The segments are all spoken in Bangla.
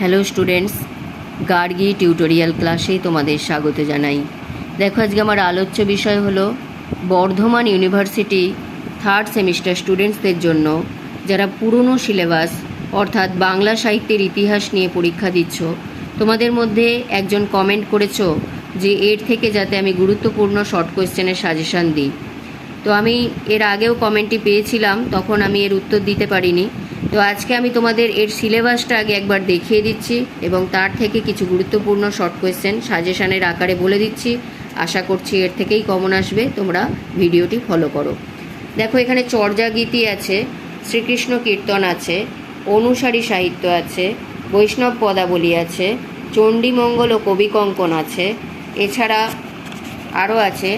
হ্যালো স্টুডেন্টস, গার্গি টিউটোরিয়াল ক্লাসে তোমাদের স্বাগত জানাই। দেখো আজকে আমার আলোচ্য বিষয় হলো, বর্ধমান ইউনিভার্সিটি থার্ড সেমিস্টার স্টুডেন্টসদের জন্য যারা পুরনো সিলেবাস অর্থাৎ বাংলা সাহিত্যের ইতিহাস নিয়ে পরীক্ষা দিচ্ছ, তোমাদের মধ্যে একজন কমেন্ট করেছ যে এর থেকে যাতে আমি গুরুত্বপূর্ণ শর্ট কোয়েশ্চেনের সাজেশান দিই। তো আমি এর আগেও কমেন্টটি পেয়েছিলাম, তখন আমি এর উত্তর দিতে পারিনি। তো আজকে আমি তোমাদের এর সিলেবাসটা আগে একবার দেখিয়ে দিচ্ছি এবং তার থেকে কিছু গুরুত্বপূর্ণ শর্ট কোয়েশ্চেন সাজেশানের আকারে বলে দিচ্ছি। আশা করছি এর থেকেই কমন আসবে। তোমরা ভিডিওটি ফলো করো। দেখো, এখানে চর্যাগীতি আছে, শ্রীকৃষ্ণ কীর্তন আছে, অনুসারী সাহিত্য আছে, বৈষ্ণব পদাবলী আছে, চণ্ডীমঙ্গল ও কবিকঙ্কন আছে, এছাড়া আরও আছে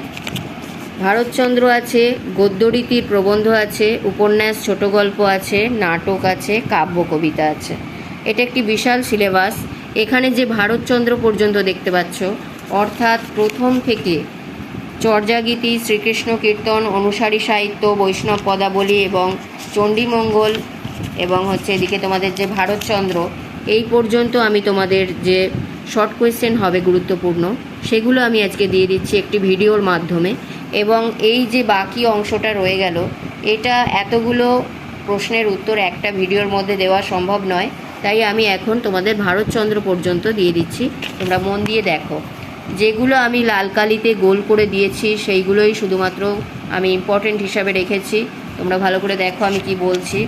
ভারতচন্দ্র আছে, গদ্যরীতির প্রবন্ধ আছে, উপন্যাস ছোট গল্প আছে, নাটক আছে, কাব্য কবিতা আছে। এটা একটি বিশাল সিলেবাস। এখানে যে ভারতচন্দ্র পর্যন্ত দেখতে পাচ্ছ, অর্থাৎ প্রথম থেকে চর্যাগীতি, শ্রীকৃষ্ণ কীর্তন, অনুসারী সাহিত্য, বৈষ্ণব পদাবলী এবং চণ্ডীমঙ্গল এবং হচ্ছে এদিকে তোমাদের যে ভারতচন্দ্র, এই পর্যন্ত আমি তোমাদের যে শর্ট কোয়েশ্চেন হবে গুরুত্বপূর্ণ, সেগুলো আমি আজকে দিয়ে দিচ্ছি একটি ভিডিওর মাধ্যমে। এবং এই যে বাকি অংশটা রয়ে গেল, এটা এতগুলো প্রশ্নের উত্তর একটা ভিডিওর মধ্যে দেওয়া সম্ভব নয়। তাই আমি এখন তোমাদের ভারতচন্দ্র পর্যন্ত দিয়ে দিচ্ছি। তোমরা মন দিয়ে দেখো। যেগুলো আমি লাল কালিতে গোল করে দিয়েছি, সেইগুলোই শুধুমাত্র আমি ইম্পর্টেন্ট হিসাবে রেখেছি। তোমরা ভালো করে দেখো আমি কি বলছি।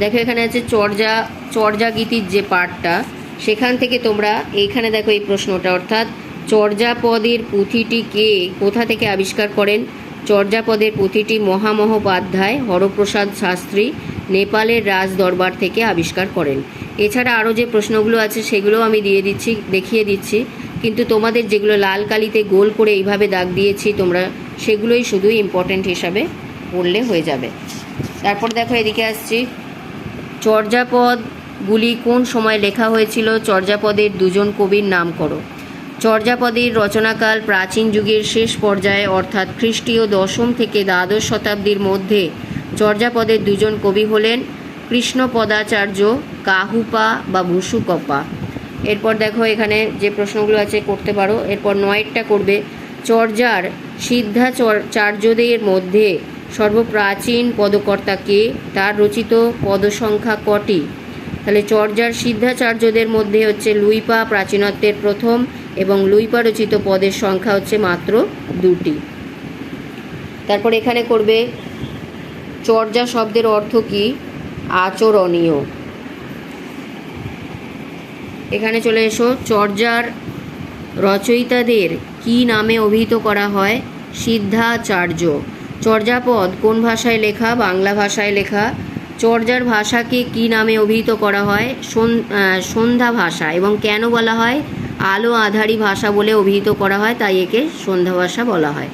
দেখো এখানে আছে চর্যা, চর্যাগীতির যে পার্টটা সেখান থেকে তোমরা এইখানে দেখো এই প্রশ্নটা, অর্থাৎ চর্যাপদের পুঁথিটি কে কোথা থেকে আবিষ্কার করেন? চর্যাপদের পুঁথিটি মহামহোপাধ্যায় হরপ্রসাদ শাস্ত্রী নেপালের রাজ দরবার থেকে আবিষ্কার করেন। এছাড়া আরও যে প্রশ্নগুলো আছে সেগুলো আমি দিয়ে দিচ্ছি, দেখিয়ে দিচ্ছি। কিন্তু তোমাদের যেগুলো লাল কালিতে গোল করে এইভাবে দাগ দিয়েছি, তোমরা সেগুলোই শুধু ইম্পর্টেন্ট হিসাবে পড়লে হয়ে যাবে। তারপর দেখো এদিকে আসছি। চর্যাপদগুলি কোন সময় লেখা হয়েছিল? চর্যাপদের দুজন কবির নাম করো। চর্যাপদের রচনাকাল প্রাচীন যুগের শেষ পর্যায়ে, অর্থাৎ খ্রিস্টীয় দশম থেকে দ্বাদশ শতাব্দীর মধ্যে, চর্যাপদের দুজন কবি হলেন কৃষ্ণপদাচার্য কাহুপা বা ভুসুকপা এরপর দেখো এখানে যে প্রশ্নগুলো আছে করতে পারো। এরপর নয়েরটা করবে, চর্যার সিদ্ধাচার্যদের মধ্যে সর্বপ্রাচীন পদকর্তা কে? তার রচিত পদসংখ্যা কটি? তাহলে চর্যার সিদ্ধাচার্যদের মধ্যে হচ্ছে লুইপা প্রাচীনত্বের প্রথম এবং লুইপা রচিত পদের সংখ্যা হচ্ছে মাত্র দুটি। তারপর এখানে করবে, চর্যা শব্দের অর্থ কি? আচরণীয়। এখানে চলে এসো, চর্যার রচয়িতাদের কি নামে অভিহিত করা হয়? সিদ্ধাচার্য। চর্যাপদ কোন ভাষায় লেখা? বাংলা ভাষায় লেখা। চর্যার ভাষাকে কি নামে অভিহিত করা হয়? সন্ধ্যা ভাষা। এবং কেন বলা হয়? আলো আধারী ভাষা বলে অভিহিত করা হয়, তাই একে সন্ধ্যা ভাষা বলা হয়।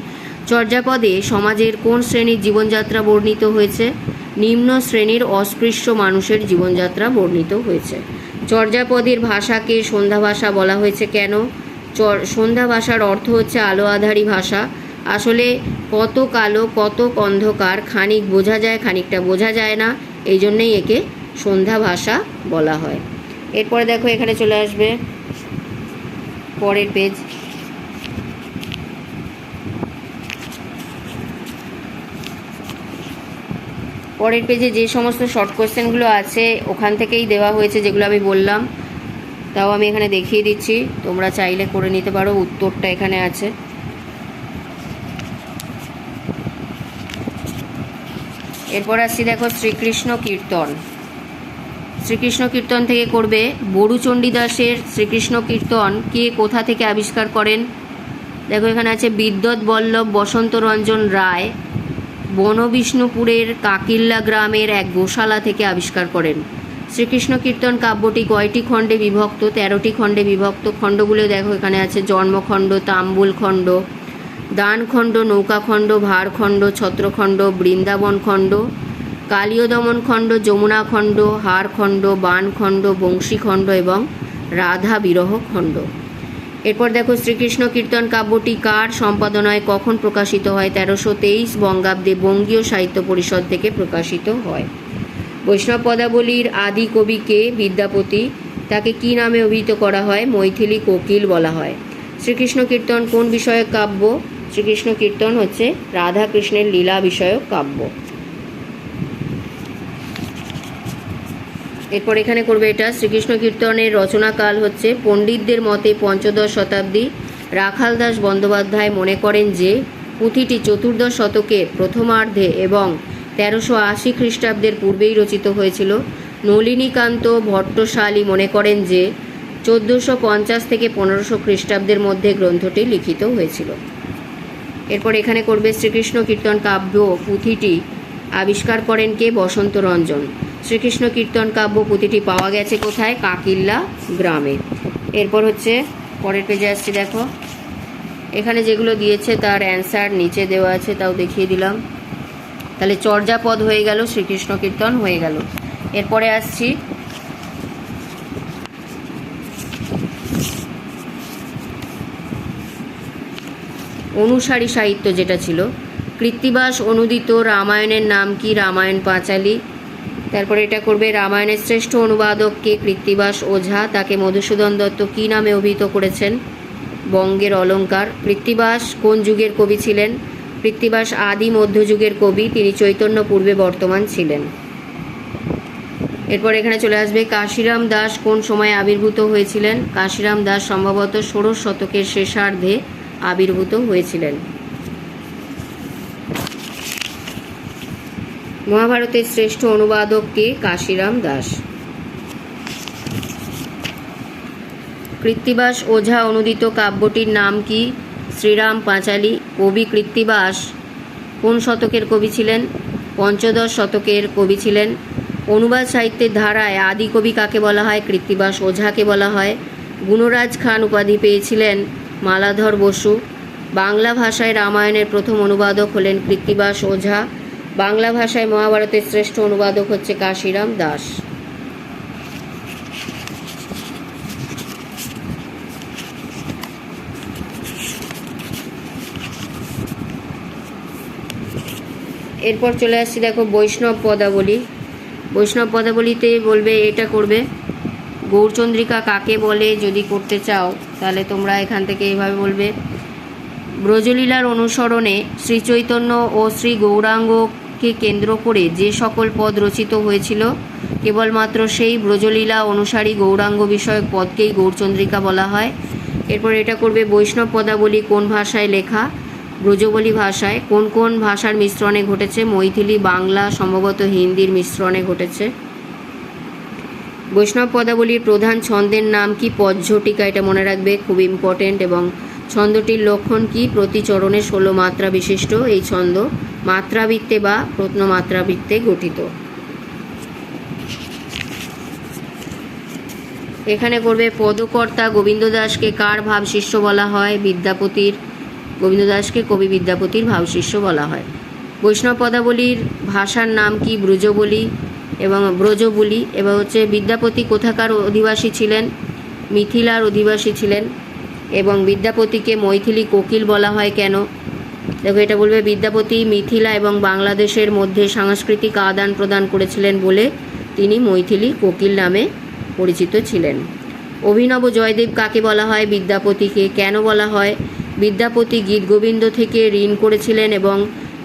চর্যাপদে সমাজের কোন শ্রেণির জীবনযাত্রা বর্ণিত হয়েছে? নিম্ন শ্রেণির অস্পৃশ্য মানুষের জীবনযাত্রা বর্ণিত হয়েছে। চর্যাপদের ভাষাকে সন্ধ্যা ভাষা বলা হয়েছে কেন? চর, সন্ধ্যা ভাষার অর্থ হচ্ছে আলো আধারী ভাষা। আসলে কত কালো, কত অন্ধকার, খানিক বোঝা যায়, খানিকটা বোঝা যায় না, এই জন্যেই একে সন্ধ্যা ভাষা বলা হয়। এরপরে দেখো এখানে চলে আসবে। পরের পেজ পরের পেজে যে সমস্ত শর্ট কোয়েশ্চেনগুলো আছে, ওখান থেকেই দেওয়া হয়েছে যেগুলো আমি বললাম। তাও আমি এখানে দেখিয়ে দিচ্ছি। তোমরা চাইলে করে নিতে পারো, উত্তরটা এখানে আছে। এরপর আসছি দেখো শ্রীকৃষ্ণ কীর্তন। শ্রীকৃষ্ণ কীর্তন থেকে করবে। বড়ুচণ্ডী দাসের শ্রীকৃষ্ণ কীর্তন কে কোথা থেকে আবিষ্কার করেন? দেখো, এখানে আছে বিদ্যৎ বল্লভ বসন্ত রঞ্জন রায় বনবিষ্ণুপুরের কাকিল্লা গ্রামের এক গোশালা থেকে আবিষ্কার করেন। শ্রীকৃষ্ণ কীর্তন কাব্যটি কয়টি খণ্ডে বিভক্ত? তেরোটি খণ্ডে বিভক্ত খণ্ডগুলো দেখো, এখানে আছে জন্মখণ্ড, তাম্বুল খণ্ড, দানখণ্ড, নৌকাখণ্ড, ভারখণ্ড, ছত্রখণ্ড, বৃন্দাবন খণ্ড কালীয় খণ্ড, যমুনা খণ্ড হারখণ্ড বানখণ্ড বংশীখণ্ড এবং রাধা বিরহ খণ্ড। এরপর দেখো শ্রীকৃষ্ণ কীর্তন কাব্যটি কার সম্পাদনায় কখন প্রকাশিত হয়? তেরোশো তেইশ বঙ্গাব্দে বঙ্গীয় সাহিত্য পরিষদ থেকে প্রকাশিত হয়। বৈষ্ণব পদাবলীর আদি কবিকে বিদ্যাপতি। তাকে কি নামে অভিহিত করা হয়? মৈথিলি কোকিল বলা হয়। শ্রীকৃষ্ণ কীর্তন কোন বিষয়ক কাব্য? শ্রীকৃষ্ণ কীর্তন হচ্ছে রাধা কৃষ্ণের লীলা বিষয়ক কাব্য। এরপর এখানে করবে এটা। শ্রীকৃষ্ণ কীর্তনের রচনাকাল হচ্ছে পণ্ডিতদের মতে পঞ্চদশ শতাব্দী। রাখালদাস বন্দ্যোপাধ্যায় মনে করেন যে, পুঁথিটি চতুর্দশ শতকের প্রথমার্ধে এবং তেরোশো আশি খ্রিস্টাব্দের পূর্বেই রচিত হয়েছিল। নলিনীকান্ত ভট্টশালী মনে করেন যে, চোদ্দোশো পঞ্চাশ থেকে পনেরোশো খ্রিস্টাব্দের মধ্যে গ্রন্থটি লিখিত হয়েছিল। এরপর এখানে করবে শ্রীকৃষ্ণ কীর্তন কাব্য পুঁথিটি। আবিষ্কার করেন কে? বসন্ত রঞ্জন। শ্রীকৃষ্ণ কীর্তন কাব্য পুঁথিটি পাওয়া গেছে কোথায়? কাকিল্লা গ্রামে। এরপর হচ্ছে, পরের পেজে আসছি, দেখো। এখানে যেগুলো দিয়েছে তার অ্যান্সার নিচে দেওয়া আছে, তাও দেখিয়ে দিলাম। তাহলে চর্যাপদ হয়ে গেল, শ্রীকৃষ্ণ কীর্তন হয়ে গেল। এরপরে আসছি, অনুসারী সাহিত্য যেটা ছিল। কৃত্তিবাস অনুদিত রামায়ণের নাম কি? রামায়ণ পাঁচালী। তারপরে এটা করবে রামায়ণের শ্রেষ্ঠ অনুবাদক কে কৃত্তিবাস ওঝা, তাকে মধুসূদন দত্ত কী নামে অভিহিত করেছেন? বঙ্গের অলঙ্কার কৃত্তিবাস কোন যুগের কবি ছিলেন? কৃত্তিবাস আদি মধ্যযুগের কবি, তিনি চৈতন্য পূর্বে বর্তমান ছিলেন। এরপর এখানে চলে আসবে কাশিরাম দাস কোন সময়ে আবির্ভূত হয়েছিলেন? কাশিরাম দাস সম্ভবত ষোড়শ শতকের শেষার্ধে আবির্ভূত হয়েছিলেন। মহাভারতের শ্রেষ্ঠ অনুবাদক কে? কাশিরাম দাস। কৃত্তিবাস ওঝা অনুদিত কাব্যটির নাম কি? শ্রীরাম পাঁচালী, কবি কৃত্তিবাস। কোন শতকের কবি ছিলেন? পঞ্চদশ শতকের কবি ছিলেন। অনুবাদ সাহিত্যের ধারায় আদি কবি কাকে বলা হয়? কৃত্তিবাস ওঝাকে বলা হয়। গুণরাজ খান উপাধি পেয়েছিলেন মালাধর বসু। বাংলা ভাষায় রামায়ণের প্রথম অনুবাদক হলেন কৃত্তিবাস ওঝা। বাংলা ভাষায় মহাভারতের শ্রেষ্ঠ অনুবাদক হচ্ছে কাশিরাম দাস। এরপর চলে আসছি দেখো বৈষ্ণব পদাবলী। বৈষ্ণব পদাবলীতে বলবে, এটা করবে, গৌরচন্দ্রিকা কাকে বলে যদি করতে চাও, তাহলে তোমরা এখান থেকে এইভাবে বলবে, ব্রজলীলার অনুসরণে শ্রীচৈতন্য ও শ্রী গৌরাঙ্গকে কেন্দ্র করে যে সকল পদ রচিত হয়েছিল, কেবলমাত্র সেই ব্রজলীলা অনুসারী গৌরাঙ্গ বিষয়ক পদকেই গৌরচন্দ্রিকা বলা হয়। এরপর এটা করবে বৈষ্ণব পদাবলী কোন ভাষায় লেখা, ব্রজবলী ভাষায় কোন কোন ভাষার মিশ্রণে ঘটেছে, মৈথিলি, বাংলা, সম্ভবত হিন্দির মিশ্রণে ঘটেছে। বৈষ্ণব পদাবলীর প্রধান ছন্দের নাম কি পজ্ঝটিকা এটা মনে রাখবে, খুব ইম্পর্টেন্ট এবং ছন্দটির লক্ষণ কি প্রতি চরণে ষোলো মাত্রা বিশিষ্ট এই ছন্দ। মাত্রাবৃত্তে বা প্রত্নমাত্রাবৃত্তে গঠিত। এখানে করবে, পদকর্তা গোবিন্দ দাসকে কার ভাব শিষ্য বলা হয়? বিদ্যাপতির, গোবিন্দ দাসকে কবি বিদ্যাপতির ভাবশিষ্য বলা হয়। বৈষ্ণব পদাবলীর ভাষার নাম কি? ব্রজবলি এবং ব্রজবলি। এবং হচ্ছে, বিদ্যাপতি কোথাকার অধিবাসী ছিলেন? মিথিলার অধিবাসী ছিলেন এবং বিদ্যাপতিকে মৈথিলি কোকিল বলা হয় কেন? দেখো, এটা বলবে, বিদ্যাপতি মিথিলা এবং বাংলাদেশের মধ্যে সাংস্কৃতিক আদান প্রদান করেছিলেন বলে তিনি মৈথিলি কোকিল নামে পরিচিত ছিলেন। অভিনব জয়দেব কাকে বলা হয়, বিদ্যাপতিকে কেন বলা হয়? বিদ্যাপতি গীতগোবিন্দ থেকে ঋণ করেছিলেন এবং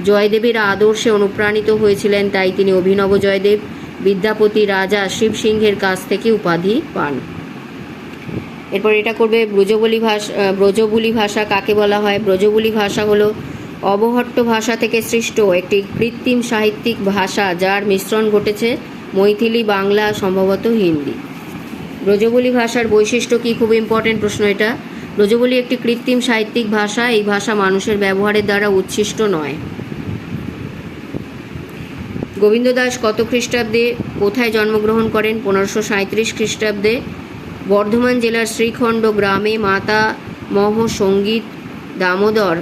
জয়দেবের আদর্শে অনুপ্রাণিত হয়েছিলেন, তাই তিনি অভিনব জয়দেব, বিদ্যাপতি রাজা শিব সিংহের কাছ থেকে উপাধি পান। এরপর এটা করবে, ব্রজবলি ভাষা, ব্রজবুলি ভাষা কাকে বলা হয়? ব্রজবুলি ভাষা হলো অবহট্ট ভাষা থেকে সৃষ্ট একটি কৃত্রিম সাহিত্যিক ভাষা যার মিশ্রণ ঘটেছে মৈথিলি বাংলা, সম্ভবত হিন্দি। ব্রজবুলি ভাষার বৈশিষ্ট্য কি? খুব ইম্পর্টেন্ট প্রশ্ন এটা। ব্রজবুলি একটি কৃত্রিম সাহিত্যিক ভাষা, এই ভাষা মানুষের ব্যবহারের দ্বারা উচ্ছিষ্ট নয়। গোবিন্দ দাস কত খ্রিস্টাব্দে কোথায় জন্মগ্রহণ করেন? পনেরোশো সাঁত্রিশ খ্রিস্টাব্দে বর্ধমান জেলার শ্রীখণ্ড গ্রামে মাতা মহ সংগীত দামোদর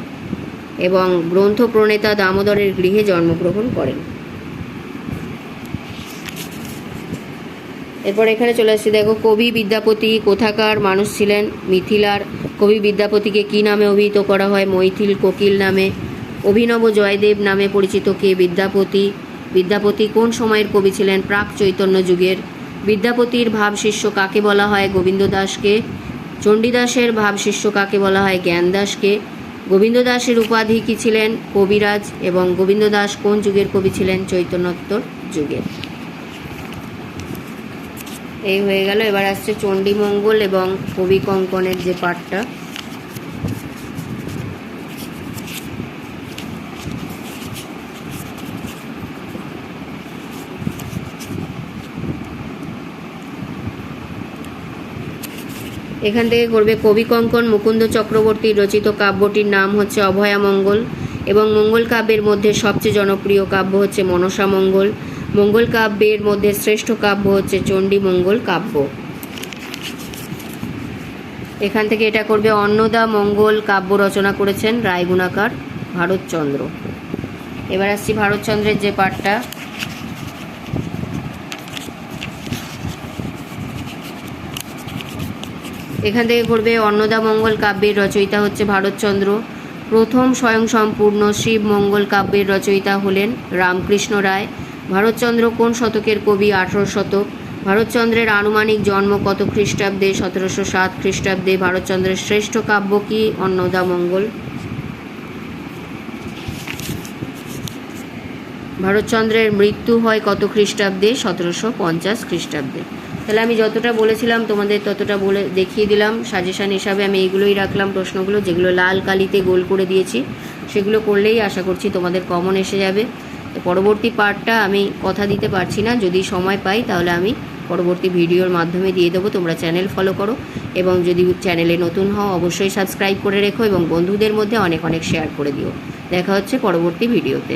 এবং গ্রন্থ প্রণেতা দামোদরের গৃহে জন্মগ্রহণ করেন। এরপর এখানে চলে আসছি, দেখো, কবি, বিদ্যাপতি, কোথাকার মানুষ ছিলেন, মিথিলার। কবি, বিদ্যাপতিকে কি নামে অভিহিত করা হয়? মৈথিল কোকিল নামে। অভিনব জয়দেব নামে পরিচিত কে? বিদ্যাপতি। বিদ্যাপতি কোন সময়ের কবি ছিলেন? প্রাক চৈতন্য যুগের। বিদ্যাপতির ভাব শিষ্য কাকে বলা হয়? গোবিন্দ দাসকে চণ্ডীদাসের ভাব শিষ্য কাকে বলা হয়? জ্ঞান দাসকে গোবিন্দ দাসের উপাধি কী ছিলেন? কবিরাজ এবং গোবিন্দ দাস কোন যুগের কবি ছিলেন? চৈতন্যোত্তর যুগের এই হয়ে গেল, এবার আসছে চণ্ডীমঙ্গল এবং কবি কঙ্কনের যে পাঠটা। এখান থেকে করবে কবি কঙ্কন, মুকুন্দ চক্রবর্তীর রচিত কাব্যটির নাম হচ্ছে অভয়া মঙ্গল এবং মঙ্গল কাব্যের মধ্যে সবচেয়ে জনপ্রিয় কাব্য হচ্ছে মনসা মঙ্গল। মঙ্গল কাব্যের মধ্যে শ্রেষ্ঠ কাব্য হচ্ছে চণ্ডী মঙ্গল কাব্য। এখান থেকে এটা করবে অন্নদা মঙ্গল কাব্য রচনা করেছেন রায়গুণাকার ভারতচন্দ্র। এবার আসছি ভারতচন্দ্রের যে পাঠটা। এখান থেকে করবে অন্নদা মঙ্গল কাব্যের রচয়িতা হচ্ছে ভারতচন্দ্র। প্রথম স্বয়ংসম্পূর্ণ শিব মঙ্গল কাব্যের রচয়িতা হলেন রামকৃষ্ণ রায়। ভারতচন্দ্র কোন শতকের কবি? আঠারো শতক। ভারতচন্দ্রের আনুমানিক জন্ম কত খ্রিস্টাব্দে? সতেরোশো সাত খ্রিস্টাব্দে ভারতচন্দ্রের শ্রেষ্ঠ কাব্য কি? অন্নদা মঙ্গল। ভারতচন্দ্রের মৃত্যু হয় কত খ্রিস্টাব্দে? সতেরোশো পঞ্চাশ খ্রিস্টাব্দে। তাহলে আমি যতটা বলেছিলাম তোমাদের ততটা বলে দেখিয়ে দিলাম। সাজেশান হিসাবে আমি এইগুলোই রাখলাম প্রশ্নগুলো, যেগুলো লাল কালিতে গোল করে দিয়েছি, সেগুলো করলেই আশা করছি তোমাদের কমন এসে যাবে। পরবর্তী পার্টটা আমি কথা দিতে পারছি না, যদি সময় পাই তাহলে আমি পরবর্তী ভিডিওর মাধ্যমে দিয়ে দেবো, তোমরা চ্যানেল ফলো করো। এবং যদি চ্যানেলে নতুন হও, অবশ্যই সাবস্ক্রাইব করে রেখো এবং বন্ধুদের মধ্যে অনেক অনেক শেয়ার করে দিও। দেখা হচ্ছে পরবর্তী ভিডিওতে।